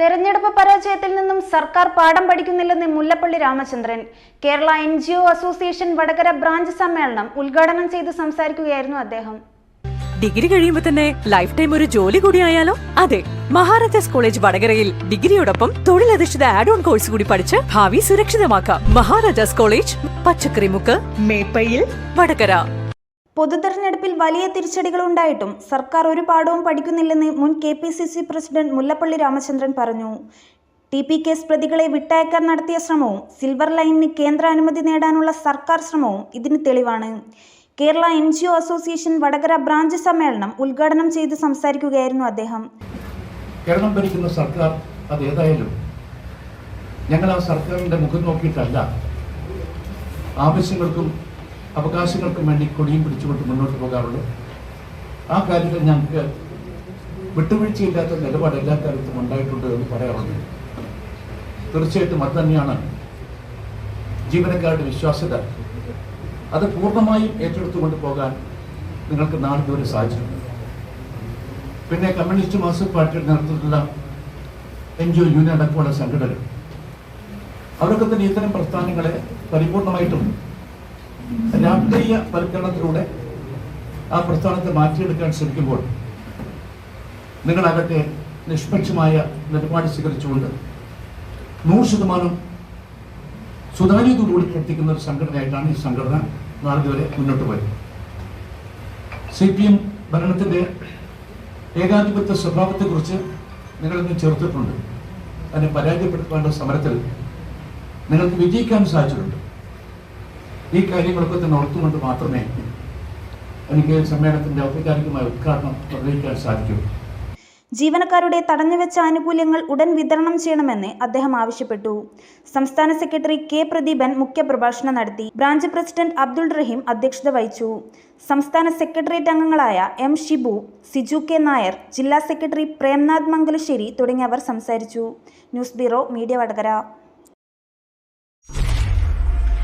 തെരഞ്ഞെടുപ്പ് പരാജയത്തിൽ നിന്നും സർക്കാർ പാഠം പഠിക്കുന്നില്ലെന്ന് Mullappally Ramachandran. Kerala N G O association Vadakara branch സമ്മേളനം ഉദ്ഘാടനം ചെയ്ത് സംസാരിക്കുകയായിരുന്നു അദ്ദേഹം. ഡിഗ്രി കഴിയുമ്പോൾ തന്നെ ലൈഫ് ടൈം ഒരു ജോലി കൂടി ആയാലോ? അതെ മഹാരാജാസ് കോളേജ് വടകരയിൽ ഡിഗ്രിയോടൊപ്പം തൊഴിലധിഷ്ഠിത ആഡ് ഓൺ കോഴ്സ് കൂടി പഠിച്ച് ഭാവി സുരക്ഷിതമാക്കാം. മഹാരാജാസ് കോളേജ് പച്ചക്കറിമുക്ക് മേപ്പയിൽ വടകര. പൊതുതെരഞ്ഞെടുപ്പിൽ വലിയ തിരിച്ചടികൾ ഉണ്ടായിട്ടും സർക്കാർ ഒരു പാഠവും പഠിക്കുന്നില്ലെന്ന് മുൻ K P C C president Mullappally Ramachandran പറഞ്ഞു. ടി പി കേസ് പ്രതികളെ വിട്ടയക്കാൻ നടത്തിയ ശ്രമവും സിൽവർ ലൈനിന് കേന്ദ്ര അനുമതി നേടാനുള്ള സർക്കാർ ശ്രമവും ഇതിന് തെളിവാണ്. Kerala N G O association Vadakara branch സമ്മേളനം ഉദ്ഘാടനം ചെയ്ത് സംസാരിക്കുകയായിരുന്നു അദ്ദേഹം. കേരളം ഭരിക്കുന്ന സർക്കാർ അത് ഏതായാലും ഞങ്ങൾ ആ സർക്കാരിന്റെ മുഖം നോക്കിയിട്ടല്ല. ആവശ്യങ്ങൾക്കും അവകാശങ്ങൾക്കും വേണ്ടി കൊടിയും പിടിച്ചുകൊണ്ട് മുന്നോട്ട് പോകാറുള്ളൂ. ആ കാര്യത്തിൽ ഞങ്ങൾക്ക് വിട്ടുവീഴ്ചയില്ലാത്ത നിലപാട് എല്ലാ കാര്യത്തും ഉണ്ടായിട്ടുണ്ട് എന്ന് പറയാറുണ്ട്. തീർച്ചയായിട്ടും അത് തന്നെയാണ് ജീവനക്കാരുടെ വിശ്വാസ്യത. അത് പൂർണമായും ഏറ്റെടുത്തുകൊണ്ട് പോകാൻ നിങ്ങൾക്ക് നാളിതുവരെ സാധിച്ചിട്ടുണ്ട്. പിന്നെ കമ്മ്യൂണിസ്റ്റ് മാർക്സിസ്റ്റ് പാർട്ടിയുടെ നേതൃത്വത്തിലുള്ള എൻ ജി ഒ യൂണിയൻ അടക്കമുള്ള സംഘടനകൾ. അവരൊക്കെ തന്നെ ഇത്തരം പ്രസ്ഥാനങ്ങളെ പരിപൂർണമായിട്ടും രാഷ്ട്രീയ വൽക്കരണത്തിലൂടെ ആ പ്രസ്ഥാനത്തെ മാറ്റിയെടുക്കാൻ ശ്രമിക്കുമ്പോൾ നിങ്ങളാകട്ടെ നിഷ്പക്ഷമായ നിലപാട് സ്വീകരിച്ചുകൊണ്ട് നൂറ് ശതമാനം സുതാര്യതയോടുകൂടി പ്രവർത്തിക്കുന്ന ഒരു സംഘടനയായിട്ടാണ് ഈ സംഘടന നാളെ വരെ മുന്നോട്ട് പോയത്. സി പി എം ഭരണത്തിന്റെ ഏകാധിപത്യ സ്വഭാവത്തെക്കുറിച്ച് നിങ്ങളിന്ന് ചേർത്തിട്ടുണ്ട് അതിനെ പരാജയപ്പെടുത്തേണ്ട സമരത്തിൽ നിങ്ങൾക്ക് വിജയിക്കാൻ സാധിച്ചിട്ടുണ്ട്. ഈ കാര്യങ്ങളൊക്കെ തന്നെ ഓർത്തുകൊണ്ട് മാത്രമേ എനിക്ക് സമ്മേളനത്തിന്റെ ഔപചാരികമായ ഉദ്ഘാടനം നിർവഹിക്കാൻ സാധിക്കൂ. ജീവനക്കാരുടെ തടഞ്ഞുവെച്ച ആനുകൂല്യങ്ങൾ ഉടൻ വിതരണം ചെയ്യണമെന്ന് അദ്ദേഹം ആവശ്യപ്പെട്ടു. സംസ്ഥാന സെക്രട്ടറി കെ പ്രദീപൻ മുഖ്യപ്രഭാഷണം നടത്തി ബ്രാഞ്ച് പ്രസിഡന്റ് അബ്ദുൾ റഹീം അധ്യക്ഷത വഹിച്ചു. സംസ്ഥാന സെക്രട്ടേറിയറ്റ് അംഗങ്ങളായ എം ഷിബു സിജു കെ നായർ ജില്ലാ സെക്രട്ടറി പ്രേംനാഥ് മംഗലശ്ശേരി തുടങ്ങിയവർ സംസാരിച്ചു. News bureau media Vadakara.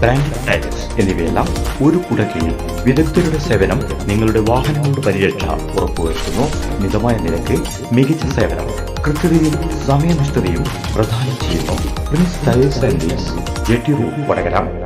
brand tyres എന്നിവയെല്ലാം ഒരു കുടക്കീഴിൽ വിദഗ്ധരുടെ സേവനം നിങ്ങളുടെ വാഹനങ്ങളുടെ പരിരക്ഷ ഉറപ്പുവരുത്തുന്നു. മിതമായ നിരക്ക് മികച്ച സേവനം കൃത്യതയും സമയനിഷ്ഠതയും പ്രദാനം ചെയ്യുന്നു. Prince Tyres and Wheels J T road Vadakara.